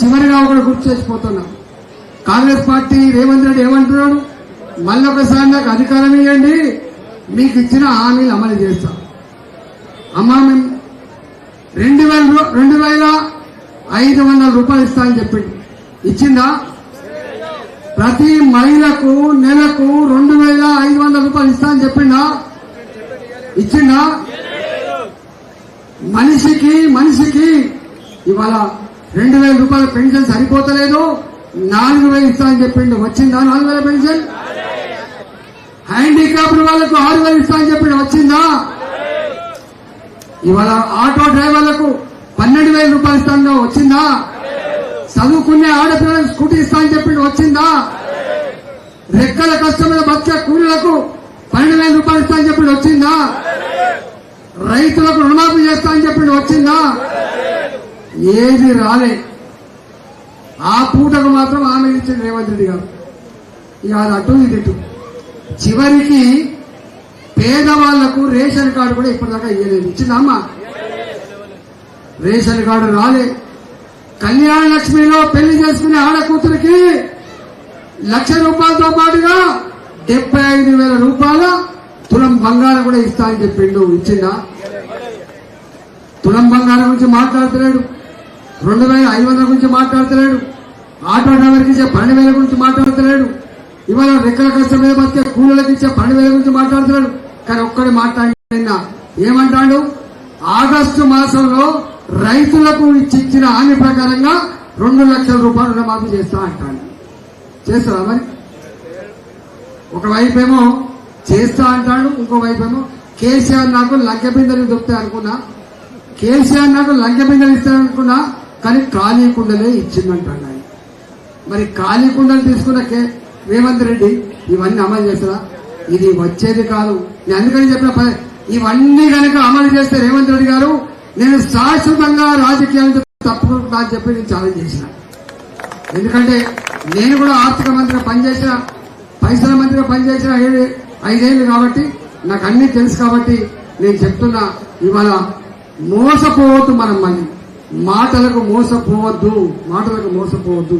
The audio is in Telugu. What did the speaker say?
చివరిగా ఒకటి గుర్తు చేసిపోతున్నా. కాంగ్రెస్ పార్టీ రేవంత్ రెడ్డి ఏమంటున్నాడు? మళ్ళొకసారి నాకు అధికారం ఇవ్వండి మీకు ఇచ్చిన హామీలు అమలు చేస్తాం. అమ్మా మేము రెండు వేల రెండు వేల ఐదు వందల రూపాయలు ఇస్తా అని చెప్పిండు ఇచ్చిందా? ప్రతి మహిళకు నెలకు రెండు వేల ఐదు వందల రూపాయలు ఇస్తా అని చెప్పిండా మనిషికి మనిషికి ఇవాళ రెండు వేల రూపాయల పెన్షన్ సరిపోతలేదు. నాలుగు వేలు ఇస్తా అని చెప్పిండు. వచ్చిందా నాలుగు వేల పెన్షన్? హ్యాండిక్యాప్డ్ వాళ్ళకు ఆరు వేలు ఇస్తా అని చెప్పిండు. వచ్చిందా? ఇవాళ ఆటో డ్రైవర్లకు పన్నెండు వేల రూపాయలు ఇస్తాను వచ్చిందా? చదువుకునే ఆడపిల్లలకు స్కూటీ ఇస్తా అని చెప్పిండు. వచ్చిందా? రెక్కల కష్టమైన బతికే కూలీలకు పన్నెండు వేల రూపాయలు ఇస్తా అని చెప్పిండు. వచ్చిందా? రైతులకు రుణమాఫీ చేస్తా అని చెప్పిండు. వచ్చిందా? ఏది రాలే. ఆ పూటకు మాత్రం ఆమె ఇచ్చింది రేవంత్ రెడ్డి గారు. ఇక అది అటు ఇది ఇటు చివరికి పేదవాళ్ళకు రేషన్ కార్డు కూడా ఇప్పటిదాకా ఇవ్వలేదు ఇచ్చిందమ్మా రేషన్ కార్డు రాలే. కళ్యాణ లక్ష్మిలో పెళ్ళి చేసుకునే ఆడ కూతురికి లక్ష రూపాయలతో పాటుగా డెబ్బై ఐదు వేల రూపాయల తులం బంగారం కూడా ఇస్తా అని చెప్పిండు. ఇచ్చిందా తులం బంగారం గురించి మాట్లాడుతున్నాడు రెండు వేల ఐదు వందల గురించి మాట్లాడతలేడు. ఆటో డ్రైవర్కి ఇచ్చే పన్నెండు వేల గురించి మాట్లాడతలేడు. ఇవాళ రెక్కల కష్టం మీద బతికే కూలీలకు ఇచ్చే పన్నెండు వేల గురించి మాట్లాడతలేడు. కానీ ఒక్కడే మాట్లాడినా ఏమంటాడు? ఆగస్టు మాసంలో రైతులకు ఇచ్చిన హామీ ప్రకారంగా రెండు లక్షల రూపాయలు రుణమాఫీ చేస్తా అంటాడు. చేస్తారా మరి? ఒకవైపు ఏమో చేస్తా అంటాడు ఇంకో వైపు ఏమో కేసీఆర్ నాకు లంకె బిందెలు దొరుకుతాయి అనుకున్నా కేసీఆర్ నాకు లంకె బిందెలు ఇస్తారనుకున్నా కానీ ఖాళీ కుండలే ఇచ్చిందంటాడు ఆయన మరి ఖాళీ కుండలు తీసుకున్న కే రేవంత్ రెడ్డి ఇవన్నీ అమలు చేస్తారా ఇది వచ్చేది కాదు. నేను అందుకని చెప్పిన ప- ఇవన్నీ కనుక అమలు చేస్తే రేవంత్ రెడ్డి గారు నేను శాశ్వతంగా రాజకీయాలతో తప్పకుండా అని చెప్పి నేను ఛాలెంజ్ చేసిన. ఎందుకంటే నేను కూడా ఆర్థిక మంత్రిగా పనిచేసిన పైసల మంత్రిగా పనిచేసిన ఏడు- ఐదేళ్ళు కాబట్టి నాకు అన్ని తెలుసు కాబట్టి నేను చెప్తున్నా ఇవాళ మోసపోవద్దు మనం మళ్ళీ. మాటలకు మోసపోవద్దు మాటలకు మోసపోవద్దు.